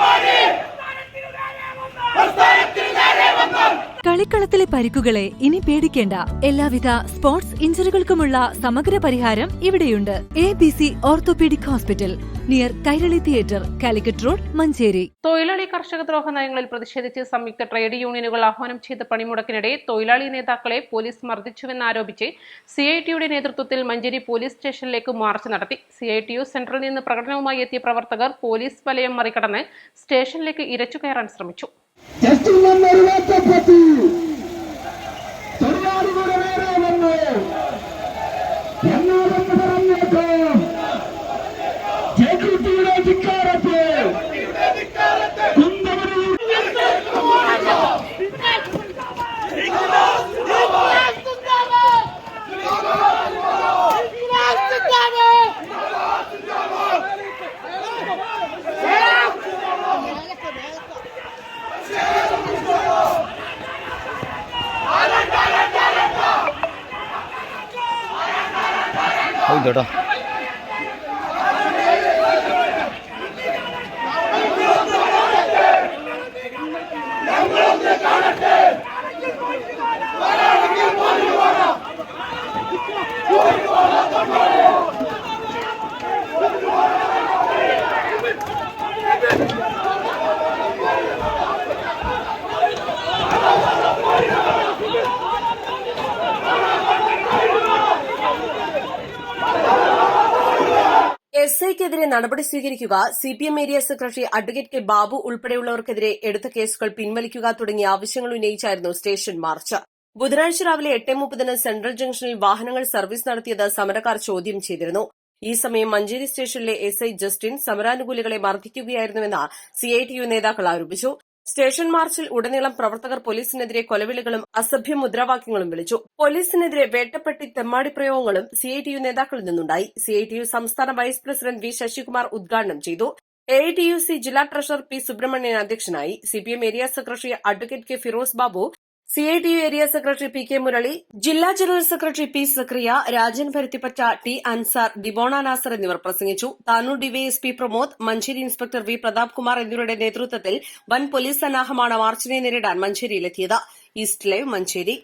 পারে കളിക്കളത്തിലെ പരിക്കുകളെ ഇനി പേടിക്കേണ്ട. എല്ലാവിധ സ്പോർട്സ് ഇഞ്ചറികൾക്കുമുള്ള സമഗ്ര പരിഹാരം ഇവിടെയുണ്ട്. A B C orthopaedic hospital near Kairali theatre Calicut road Manjeri. തൊഴിലാളി കർഷക ദ്രോഹ നയങ്ങളിൽ പ്രതിഷേധിച്ച് സംയുക്ത ട്രേഡ് യൂണിയനുകൾ ആഹ്വാനം ചെയ്ത പണിമുടക്കിനിടെ തൊഴിലാളി നേതാക്കളെ പോലീസ് മർദ്ദിച്ചുവെന്നാരോപിച്ച് സി ഐ ടിയുടെ നേതൃത്വത്തിൽ മഞ്ചേരി പോലീസ് സ്റ്റേഷനിലേക്ക് മാർച്ച് നടത്തി. സി ഐ ടി യു സെന്ററിൽ നിന്ന് പ്രകടനവുമായി എത്തിയ പ്രവർത്തകർ പോലീസ് വലയം മറികടന്ന് സ്റ്റേഷനിലേക്ക് ഇരച്ചു കയറാൻ ശ്രമിച്ചു. ടെസ്റ്റിൽ നിന്ന് ഒഴിവാക്കപ്പെട്ടു തൊഴിലാളികളുടെ നേരെ വന്നു. എന്നാലെന്ന് പറഞ്ഞേക്കാം. ജെകുട്ടിയുടെ ധിക്കാരത്തെ ಹೌದಾ എസ് ഐക്കെതിരെ നടപടി സ്വീകരിക്കുക C P M area secretary advocate K Babu ഉൾപ്പെടെയുള്ളവർക്കെതിരെ എടുത്ത കേസുകൾ പിൻവലിക്കുക തുടങ്ങിയ ആവശ്യങ്ങൾ ഉന്നയിച്ചായിരുന്നു സ്റ്റേഷൻ മാർച്ച്. ബുധനാഴ്ച രാവിലെ എട്ട് മുപ്പതിന് സെൻട്രൽ ജംഗ്ഷനിൽ വാഹനങ്ങൾ സർവീസ് നടത്തിയത് സമരക്കാർ ചോദ്യം ചെയ്തിരുന്നു. ഈ സമയം മഞ്ചേരി സ്റ്റേഷനിലെ എസ് ഐ ജസ്റ്റിൻ സമരാനുകൂലികളെ മർദ്ദിക്കുകയായിരുന്നുവെന്ന് സിഐടിയു നേതാക്കൾ ആരോപിച്ചു. സ്റ്റേഷൻ മാർച്ചിൽ ഉടനീളം പ്രവർത്തകർ പോലീസിനെതിരെ കൊലവിളികളും അസഭ്യ മുദ്രാവാക്യങ്ങളും വിളിച്ചു. പോലീസിനെതിരെ വേട്ടപ്പെട്ടി തെമ്മാടി പ്രയോഗങ്ങളും സി ഐ ടി യു നേതാക്കളിൽ നിന്നുണ്ടായി. സി ഐ ടി യു സംസ്ഥാന വൈസ് പ്രസിഡന്റ് വി ശശികുമാർ ഉദ്ഘാടനം ചെയ്തു. A I T U C ജില്ലാ ട്രഷറർ പി സുബ്രഹ്മണ്യൻ അധ്യക്ഷനായി. C P M area secretary advocate K Firoz Babu CITU area secretary P K Murali ജില്ലാ general secretary P Sakriya Rajan Bharathipatta T Ansar ദിബോണ Nasar എന്നിവർ പ്രസംഗിച്ചു. Tanur DYSP Pramod Manjeri inspector V Prathap Kumar എന്നിവരുടെ നേതൃത്വത്തിൽ വൻ police സന്നാഹമാണ് മാർച്ചിനെ നേരിടാൻ മഞ്ചേരിയിലെത്തിയത്. East live Manjeri.